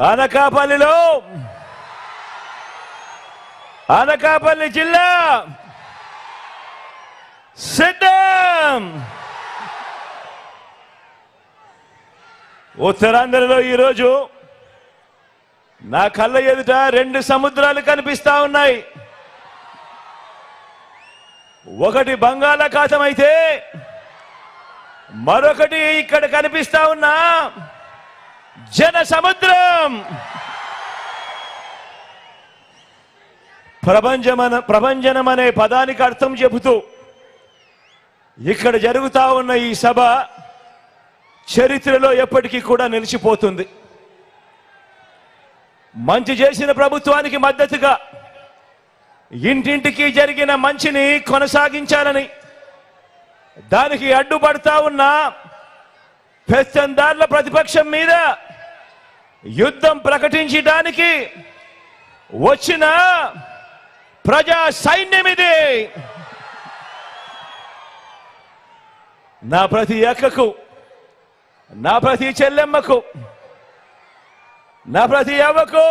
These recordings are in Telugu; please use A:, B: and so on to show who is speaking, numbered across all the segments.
A: అనకాపల్లిలో. అనకాపల్లి జిల్లా. సిద్ధం. ఉత్తరాంధ్రలో ఈరోజు నా కళ్ళ ఎదుట రెండు సముద్రాలు కనిపిస్తా ఉన్నాయి. ఒకటి బంగాళాఖాతం అయితే మరొకటి ఇక్కడ కనిపిస్తా ఉన్నా. జన సముద్రం ప్రభంజమన ప్రభంజనం అనే పదానికి అర్థం చెబుతూ ఇక్కడ జరుగుతా ఉన్న ఈ సభ చరిత్రలో ఎప్పటికీ కూడా నిలిచిపోతుంది. మంచి చేసిన ప్రభుత్వానికి మద్దతుగా ఇంటింటికి జరిగిన మంచిని కొనసాగించాలని దానికి అడ్డుపడతా ఉన్న పెత్తందార్ల ప్రతిపక్షం మీద యుద్ధం ప్రకటించడానికి వచ్చిన ప్రజా సైన్యం ఇది. నా ప్రతి అక్కకు నా ప్రతి చెల్లెమ్మకు నా ప్రతి అవ్వకు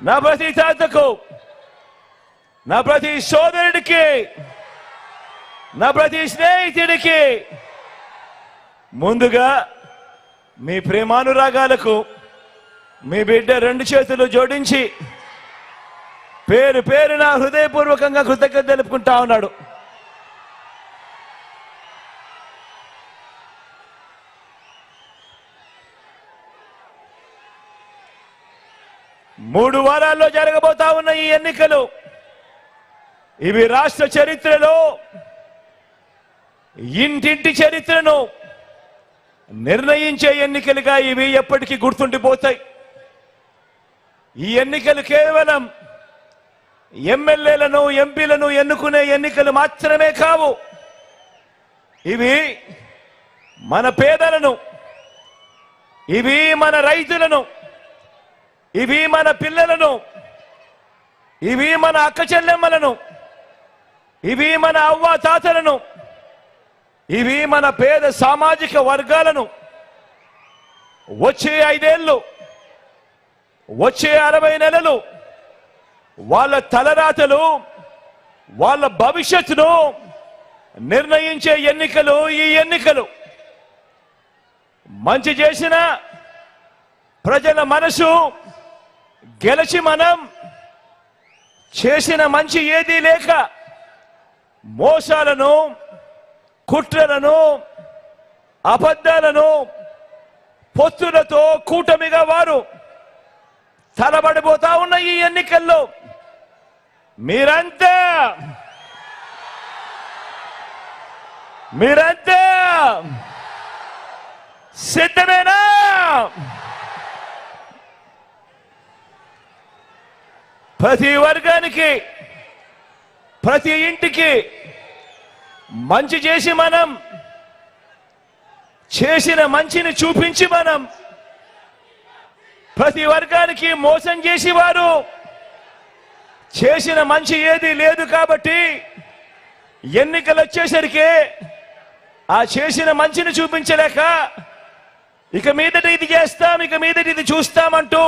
A: నా ప్రతి తాతకు నా ప్రతి సోదరుడికి నా ప్రతి స్నేహితుడికి ముందుగా మీ ప్రేమానురాగాలకు మీ బిడ్డ రెండు చేతులు జోడించి పేరు పేరు నా హృదయపూర్వకంగా కృతజ్ఞత తెలుపుకుంటా ఉన్నాడు. మూడు వారాల్లో జరగబోతా ఉన్న ఈ ఎన్నికలు ఇవి రాష్ట్ర చరిత్రలో ఇంటింటి చరిత్రను నిర్ణయించే ఎన్నికలుగా ఇవి ఎప్పటికీ గుర్తుండిపోతాయి. ఈ ఎన్నికలు కేవలం ఎమ్మెల్యేలను ఎంపీలను ఎన్నుకునే ఎన్నికలు మాత్రమే కావు. ఇవి మన పేదలను ఇవి మన రైతులను ఇవి మన పిల్లలను ఇవి మన అక్క చెల్లెమ్మలను ఇవి మన అవ్వ తాతలను ఇవి మన పేద సామాజిక వర్గాలను వచ్చే ఐదేళ్ళు వచ్చే అరవై నెలలు వాళ్ళ తలరాతలు వాళ్ళ భవిష్యత్తును నిర్ణయించే ఎన్నికలు ఈ ఎన్నికలు. మంచి చేసిన ప్రజల మనసు గెలిచి మనం చేసిన మంచి ఏదీ లేక మోసాలను కుట్రలను అబద్ధాలను పొత్తులతో కూటమిగా వారు తలబడిపోతా ఉన్న ఈ ఎన్నికల్లో మీరంతా మీరంతా సిద్ధమేనా? ప్రతి వర్గానికి ప్రతి ఇంటికి మంచి చేసి మనం చేసిన మంచిని చూపించి మనం ప్రతి వర్గానికి మోసం చేసి వారు చేసిన మంచి ఏది లేదు కాబట్టి ఎన్నికలు వచ్చేసరికి ఆ చేసిన మంచిని చూపించలేక ఇక మీదట ఇది చేస్తాం ఇక మీదట ఇది చూస్తామంటూ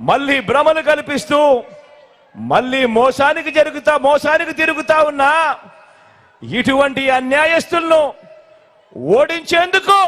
A: మళ్ళీ భ్రమలు కల్పిస్తూ మళ్ళీ మోసానికి జరుగుతా మోసానికి తిరుగుతా ఉన్నా ఇటువంటి అన్యాయస్తులను ఓడించేందుకు